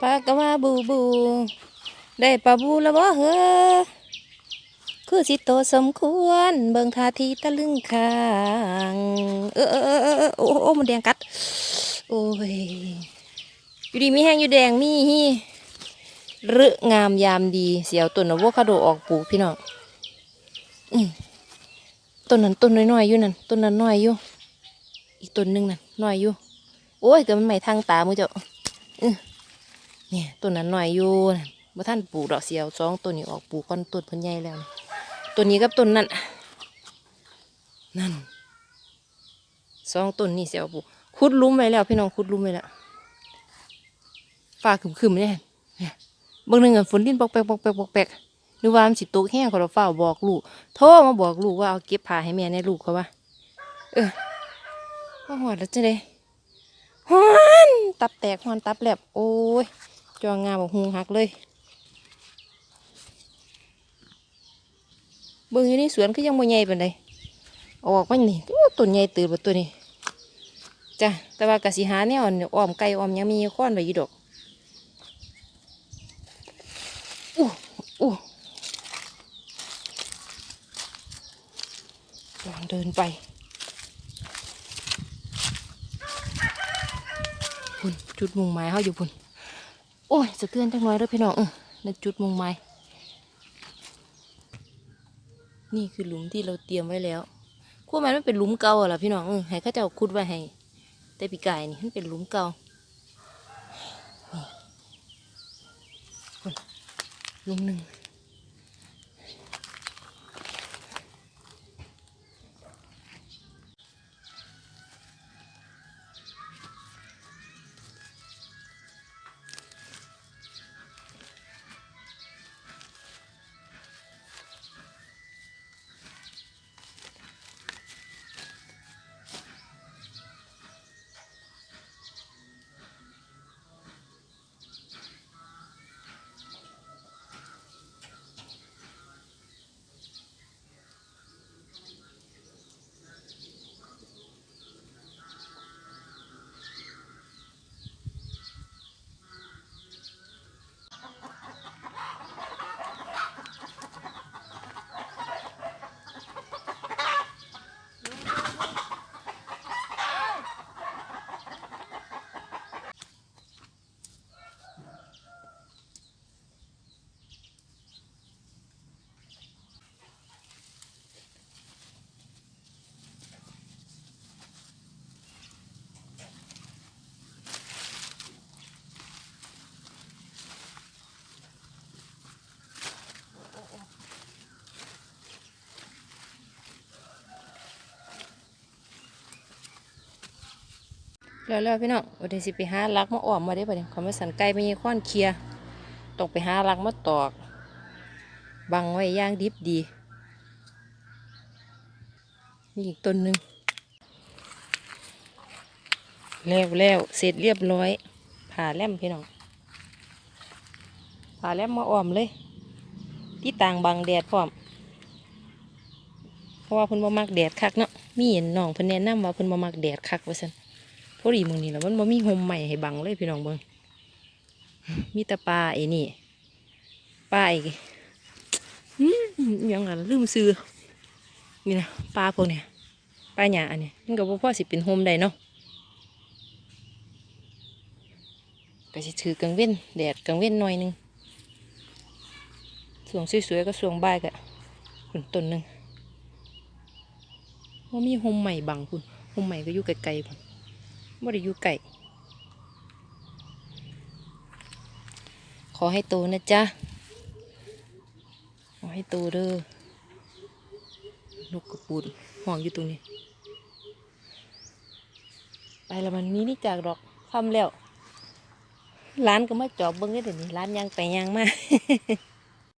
ปลากระว่าบูบู ได้ปลาบูแล้วบ่เหรอคือสิโตสมควร เบิ่งทาทีตะลึงคางเออเออเออเออเออโอ้โอ้มันแดงกัด โอ้ย อยู่ดีมีแห้งอยู่แดงมีฮีรึงามยามดีเสียวต้นอะโวคาโดออกปลูกพี่น้องอืมต้นนั้นต้นน้อยๆอยู่นั่นต้นนั้นน้อยอยู่ อีกต้นหนึงนั่นน้อยอยู่ โอ้ยเกิดมันใหม่ทางตามือเจ้าอือ เนี่ยต้นนั้นหน้อยอยู่นั่นบ่ท่านปลูกดอกเสียวสองต้นนี้ออกปลูกก้อนต้นพิ่นใหญ่แล้วต้นนี้กับต้นนั้นนั่นสองต้นนี่เสียวปลูกขุดลุมไว้แล้ว พี่น้องขุดลุมไว้แล้วฟ้าคึมๆเนี่ยเนี่ยบางหนึ่งอฝนดินปอกแปกปอกแปกปอกแปกหรือว่ามันสิตกแห้งขาเราเฝ้าบอกลูกโทรมาบอกลูกว่าเอาเก็บผ้าให้แม่ในลูกเขาว่าเออว่าหอดแล้วจะได้ฮอนตับแตกฮอนตับแหลบโอ้ย จองงามบอกหูหักเลย เบิ่งอยู่ในสวนก็ยังบ่ใหญ่ปานใดออกมานี่ต้นใหญ่ตื่นบ่ตัวนี้จ้ะแต่ว่ากะสิหาแนวนี่อ้อมไก่อ้อมยังมีค้อนไว้อยู่ดอกอู้อู้ลองเดินไปพุ่นจุดมุงไม้เขาอยู่พุ่น อ้ยสะเทือนจังน้อยเด้อพี่น้องเออนั่นจุดมุงไม้นี่คือหลุมที่เราเตรียมไว้แล้วขั้วมันมันเป็นหลุมเก่าหรอพี่น้องเออให้ข้าเจ้าคุดไว้ให้ แต่ปีกายนี่มันเป็นหลุมเก่านี่ลุมหนึ่ง แล้วแล้วพี่น้องวันนี้สิไปหาลักมาอ้อมมาได้ปะเนี่ยเขามาสันไก่ไม่ยีข้อนเคลียต้องไปหาลักมาตอก บังไว้ย่างดิบดีมีอีกต้นหนึ่งแล้วแล้วเสร็จเรียบร้อยผ่าแล่มพี่น้องผ่าแล่มมาอ้อมเลย ที่ต่างบังแดดพร้อมเพราะว่าเพิ่นบ่มักแดดคักเนาะมีเห็นน้องเพิ่นแนะนำว่าเพิ่นบ่มักแดดคักว่าซั่น พอดีมื้อนี้แล้วมันบ่มีห่มใหม่ให้บังเลยพี่น้องเบิ่งมีแต่ปลาไอ้นี่ปลาไอ้ยังล่ะลืมซื้อนี่นะปลาพวกเนี้ยปลาหยาอันนี้มันก็บ่พอสิเป็นห่มได้เนาะก็สิถือกังเว้นแดดกังเว้นหน่อยหนึงส่วงสวยๆก็ส่วงบ่ายก็ต้นต้นหนึงว่ามีโฮมใหม่บังคุณโฮมใหม่ก็อยู่ไกลๆพุ่น ว่าได้อยู่ไกลขอให้โตนะจ๊ะ ขอให้โตเด้อนกกระปูดห่วงอยู่ตรงนี้ ไปล้วมันมีนี่จากดอกคำแล้วร้านก็มาจอบเบิ้งได้เดี๋ยวนี้ร้านยางไปยางมา